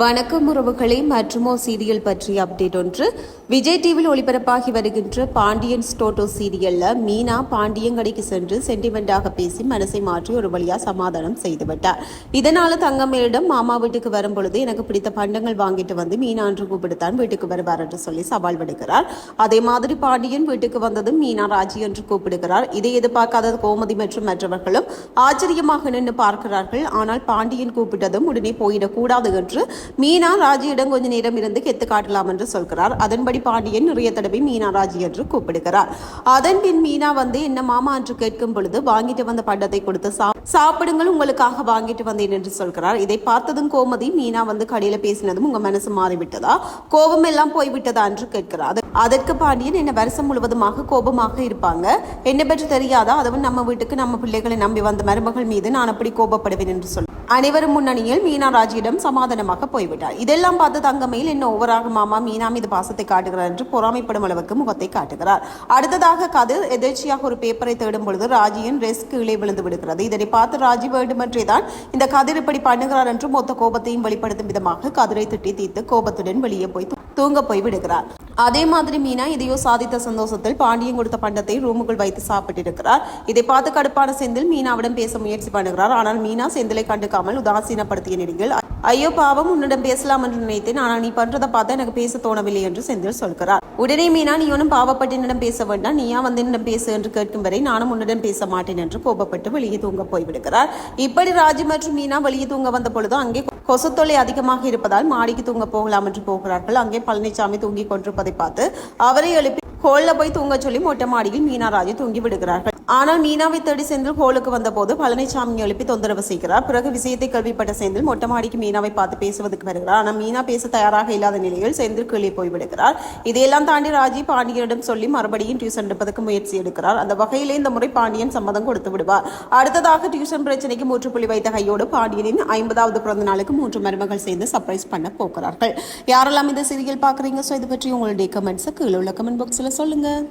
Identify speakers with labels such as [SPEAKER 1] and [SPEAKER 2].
[SPEAKER 1] வணக்கம் உறவுகளே மற்றுமோ சீரியல் பற்றிய அப்டேட் ஒன்று. விஜய் டிவியில் ஒளிபரப்பாகி வருகின்ற பாண்டியன் ஸ்டோட்டோ சீரியல்ல மீனா பாண்டியன் கடைக்கு சென்று சென்டிமெண்டாக பேசி மனசை மாற்றி ஒரு வழியா சமாதானம் செய்து விட்டார். இதனால தங்கமேலிடம் மாமா வீட்டுக்கு வரும்பொழுது எனக்கு பிடித்த பண்டங்கள் வாங்கிட்டு வந்து மீனா என்று கூப்பிடுத்தான் வீட்டுக்கு வருவார் என்று சொல்லி சவால் விடுக்கிறார் அதே மாதிரி பாண்டியன் வீட்டுக்கு வந்ததும் மீனா ராஜி என்று கூப்பிடுகிறார். இதை எதிர்பார்க்காத கோமதி மற்றும் மற்றவர்களும் ஆச்சரியமாக நின்று பார்க்கிறார்கள். ஆனால் பாண்டியன் கூப்பிட்டதும் உடனே போயிடக்கூடாது என்று மீனா ராஜியிடம் கொஞ்ச நேரம் இருந்து கெத்து காட்டலாம் என்று சொல்கிறார். அதன்படி பாண்டியன் நிறைய தடவை மீனா ராஜி என்று கூப்பிடுகிறார். அதன் பின் மீனா வந்து என்ன மாமா? என்று கேட்கும் பொழுது வாங்கிட்டு வந்த பண்டத்தை கொடுத்து சாப்பிடுங்கள் உங்களுக்காக வாங்கிட்டு வந்தேன் என்று சொல்கிறார். இதை பார்த்ததும் கோமதி மீனா வந்து கடையில பேசினதும் உங்க மனசு மாறிவிட்டதா? கோபம் எல்லாம் போய்விட்டதா? என்று கேட்கிறார். அதற்கு பாண்டியன் என்ன வருஷம் முழுவதுமாக கோபமாக இருப்பாங்க? என்னை பற்றி தெரியாதா? அதுவும் நம்ம வீட்டுக்கு நம்ம பிள்ளைகளை நம்பி வந்த மருமகள் மீது நான் அப்படி கோபப்படுவேன் என்று சொல் அனைவரும் முன்னணியில் மீனா ராஜியிடம் சமாதானமாக போய்விட்டாள் இதெல்லாம் பார்த்து தங்கமையில் என்ன ஓவராக மாமா மீனா மீது பாசத்தை காட்டுகிறார் என்று பொறாமைப்படும் அளவுக்கு முகத்தை காட்டுகிறார். அடுத்ததாக கதிர் எதிர்ச்சியாக ஒரு பேப்பரை தேடும் பொழுது ராஜியின் ரெஸ்க் கீழே விழுந்து விடுகிறது. இதனை பார்த்து ராஜி வேண்டுமென்றே தான் இந்த கதிர் இப்படி பண்ணுகிறார் என்று மொத்த கோபத்தையும் வெளிப்படுத்தும் விதமாக கதிரை திட்டி தீர்த்து கோபத்துடன் வெளியே போய் தூங்க போய் விடுகிறார். அதே மாதிரி மீனா இதையோ சாதித்த சந்தோஷத்தில் பாண்டியன் கொடுத்த பண்டத்தை ரூமுக்குள் வைத்து சாப்பிட்டிருக்கிறார். இதை பார்த்து கடுப்பான செந்தில் மீனாவிடம் பேச முயற்சி பண்ணுகிறார். ஆனால் மீனா செந்திலை கண்டுக்காமல் உதாசீனப்படுத்திய நிலையில் ஐயோ பாவம் உன்னிடம் பேசலாம் என்று நினைத்தேன். ஆனால் நீ பண்றதை பார்த்தா எனக்கு பேச தோணவில்லை என்று செந்தில் சொல்கிறார். உடனே மீனா நீ ஒன்றும் பாவப்பட்டு பேச வேண்டாம். நீயா வந்து என்னிடம் பேசு என்று கேட்கும் வரை நானும் உன்னிடம் பேச மாட்டேன் என்று கோபப்பட்டு வெளியே தூங்க போய்விடுகிறார். இப்படி ராஜி மற்றும் மீனா வெளியே தூங்க வந்த பொழுது அங்கே கொசு தொல்லை அதிகமாக இருப்பதால் மாடிக்கு தூங்க போகலாம் என்று போகிறார்கள். அங்கே பழனிசாமி தூங்கி கொண்டிருப்பதை பார்த்து அவரை எழுப்பி ஹோல்ல போய் தூங்க சொல்லி மொட்டை மாடியில் மீனா ராஜி தூங்கி விடுகிறார்கள். ஆனால் மீனாவை தேடி செந்தில் ஹோலுக்கு வந்தபோது பழனிசாமி எழுப்பி தொந்தரவு செய்கிறார். பிறகு விஷயத்தை கேள்விப்பட்ட செந்தில் மொட்டை மாடிக்கு மீனாவை பார்த்து பேசுவதற்கு வருகிறார். ஆனால் மீனா பேச தயாராக இல்லாத நிலையில் செந்தில் கீழே போய்விடுகிறார் இதையெல்லாம் தாண்டி ராஜி பாண்டியனிடம் சொல்லி மறுபடியும் டியூஷன் எடுப்பதற்கு முயற்சி எடுக்கிறார். அந்த வகையிலே இந்த முறை பாண்டியன் சம்மதம் கொடுத்து விடுவார். அடுத்ததாக டியூஷன் பிரச்சனைக்கு முற்றுப்புள்ளி வைத்த கையோடு பாண்டியனின் ஐம்பதாவது பிறந்த நாளுக்கு மூன்று மருமகள் சேர்ந்து சர்ப்ரைஸ் பண்ண போகிறார்கள். யாரெல்லாம் இந்த சீரியல் பார்க்குறீங்க? ஸோ இது பற்றி உங்களுடைய கமெண்ட்ஸை கீழே உள்ள கமெண்ட் பாக்ஸில் சொல்லுங்கள்